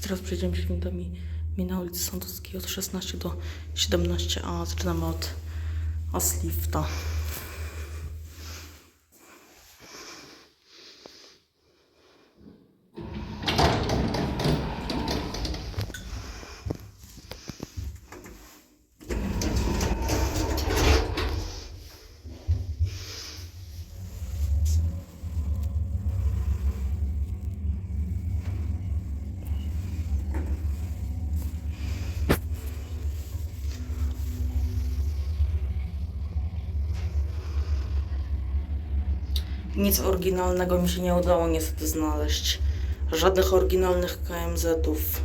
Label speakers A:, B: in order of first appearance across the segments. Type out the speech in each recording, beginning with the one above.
A: Teraz przejdziemy świętami mi na ulicy Sądowskiej od 16 do 17, a zaczynamy od Aslifta. Nic oryginalnego mi się nie udało niestety znaleźć. Żadnych oryginalnych KMZ-ów.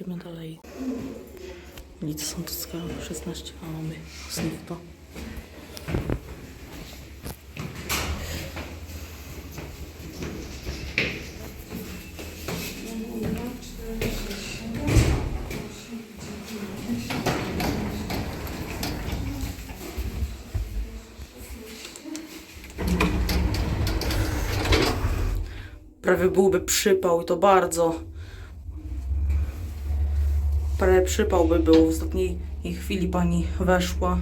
A: Idziemy dalej. Ulica Sądowska 16, a mamy Aslifta. Prawie byłby przypał i to bardzo. Przypał by był. W ostatniej chwili pani weszła,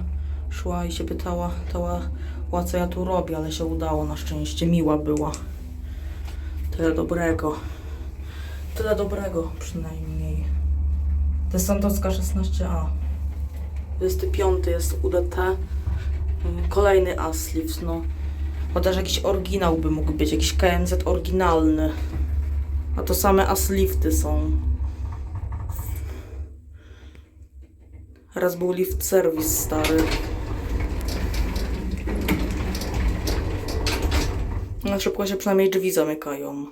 A: szła i się pytała, tała, co ja tu robię, ale się udało na szczęście. Miła była. Tyle dobrego. Tyle dobrego przynajmniej. To jest Santowska 16A. 25 jest UDT. Y, Kolejny Aslift, no. Chociaż jakiś oryginał by mógł być, jakiś KMZ oryginalny. A to same Aslifty są. Raz był lift service stary. Na szybko się przynajmniej drzwi zamykają.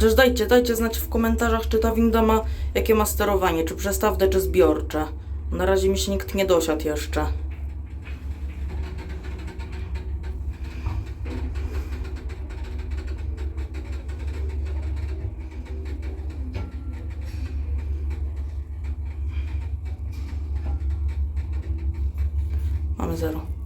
A: Też dajcie, dajcie znać w komentarzach, czy ta winda ma jakie ma sterowanie, czy przestawne, czy zbiorcze. Na razie mi się nikt nie dosiadł jeszcze.
B: a
A: 0.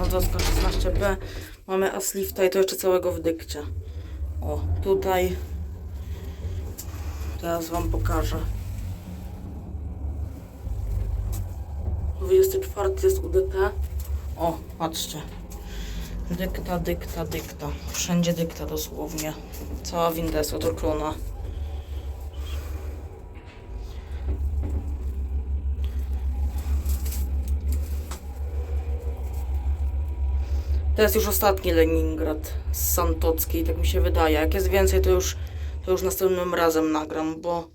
A: Mazowska 16B. Mamy aslifta i to jeszcze całego w dykcie. O, tutaj teraz Wam pokażę. 24 jest UDT. O, patrzcie. Dykta, dykta, dykta. Wszędzie dykta dosłownie. Cała windesotokrona. To jest już ostatni Leningrad z Santockiej, tak mi się wydaje. Jak jest więcej, to już, to już następnym razem nagram, bo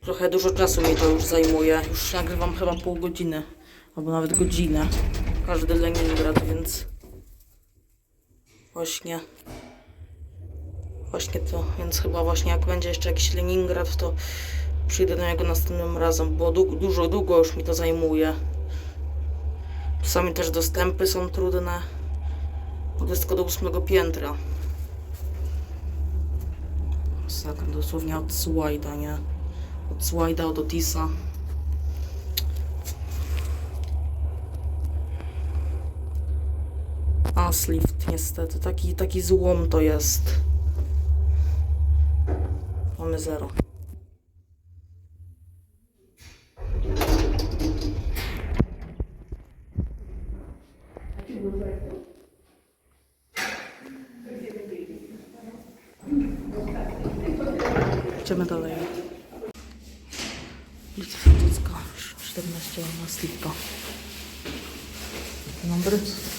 A: trochę dużo czasu mi to już zajmuje. Już nagrywam chyba pół godziny, albo nawet godzinę. Każdy Leningrad, więc właśnie właśnie to, więc chyba właśnie jak będzie jeszcze jakiś Leningrad, to przyjdę do niego następnym razem, bo du dużo, długo już mi to zajmuje. Czasami też dostępy są trudne. Tylko do ósmego piętra. Tak, dosłownie od Słajda, nie? Od Słajda, od Otisa. Aslift, niestety. Taki, taki złom to jest. Mamy zero. Idziemy dalej. Ulica Santucka, 14 na slipka. Dzień.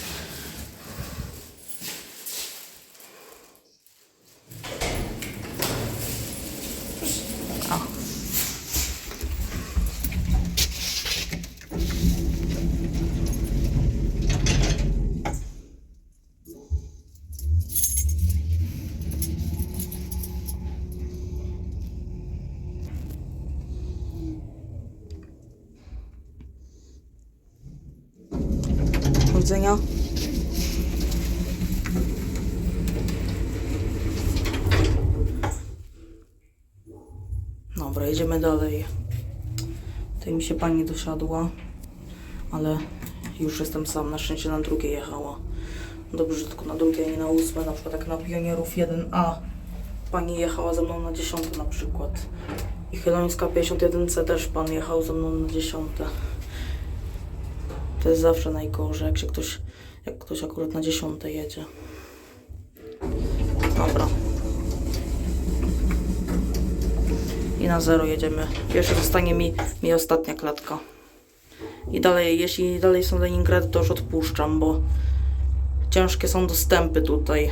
A: Widzenia. Dobra, jedziemy dalej. Tutaj mi się pani dosiadła, ale już jestem sam. Na szczęście na drugie jechała. Dobrze, że tylko na drugie, a nie na ósme. Na przykład jak na Pionierów 1A pani jechała ze mną na dziesiąte na przykład. I Chylońska 51C też pan jechał ze mną na dziesiąte. To jest zawsze najgorzej, jak się ktoś, jak ktoś akurat na dziesiąte jedzie. Dobra. I na zero jedziemy. Pierwsze zostanie mi, mi ostatnia klatka. I dalej, jeśli dalej są Leningrady, to już odpuszczam, bo ciężkie są dostępy tutaj.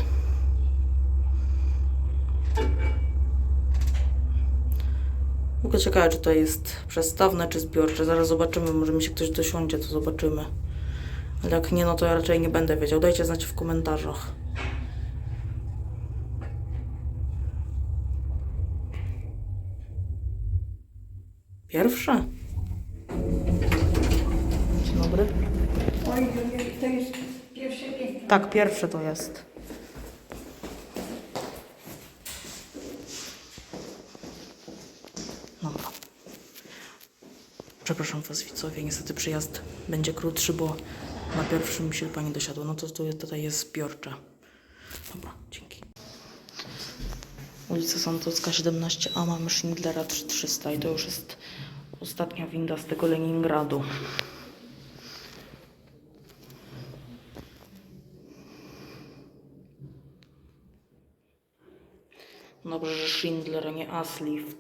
A: Ogóle ciekawe, czy to jest przestawne, czy zbiorcze. Zaraz zobaczymy, może mi się ktoś dosiądzie, to zobaczymy. Ale jak nie, no to ja raczej nie będę wiedział. Dajcie znać w komentarzach. Pierwsze? Dzień dobry.
B: Oj, to jest pierwsze piętro.
A: Tak, pierwsze to jest. Dobra. Przepraszam Was widzowie, niestety przyjazd będzie krótszy, bo na pierwszym się Pani dosiadła. No to tu, tutaj jest zbiorcze. Dobra, dzięki. Ulica Santocka 17A, mamy Schindlera 300 i to już jest ostatnia winda z tego Leningradu. Dobrze, że Schindler, nie Aslift.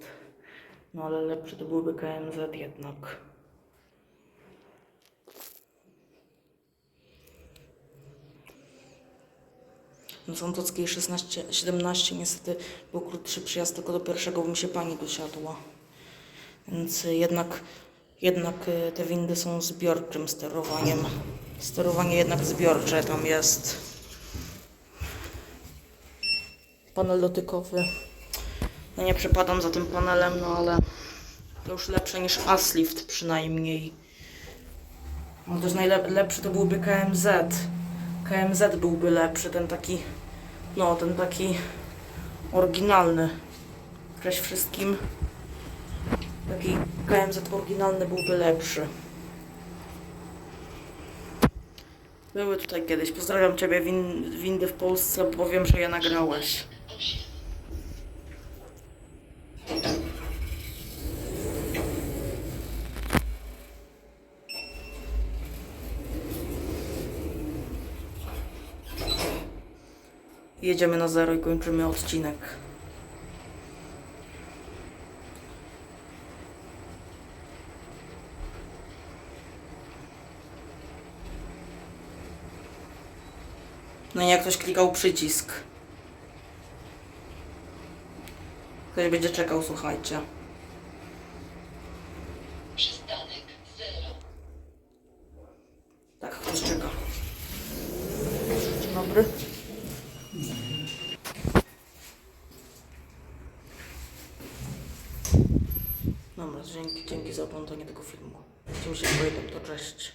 A: No ale lepszy to byłby KMZ jednak. Na Sątockiej 16, 17 niestety był krótszy przyjazd, tylko do pierwszego by mi się pani dosiadła. Więc jednak, jednak y, te windy są zbiorczym sterowaniem. Sterowanie jednak zbiorcze tam jest. Panel dotykowy. No nie przepadam za tym panelem, no ale to już lepsze niż Aslift przynajmniej. No też najlepszy to byłby KMZ. KMZ byłby lepszy, ten taki, no ten taki oryginalny. Cześć wszystkim. Taki KMZ oryginalny byłby lepszy. Były tutaj kiedyś. Pozdrawiam Ciebie, win, windy w Polsce, bo wiem, że je nagrałeś. Jedziemy na zero i kończymy odcinek. No i jak ktoś klikał przycisk. Ktoś będzie czekał, słuchajcie.
C: Przystanek zero.
A: Tak, ktoś czeka. Dzień dobry. Dobra, dzięki, dzięki za oglądanie tego filmu. Widzimy się w kolejnym, to cześć.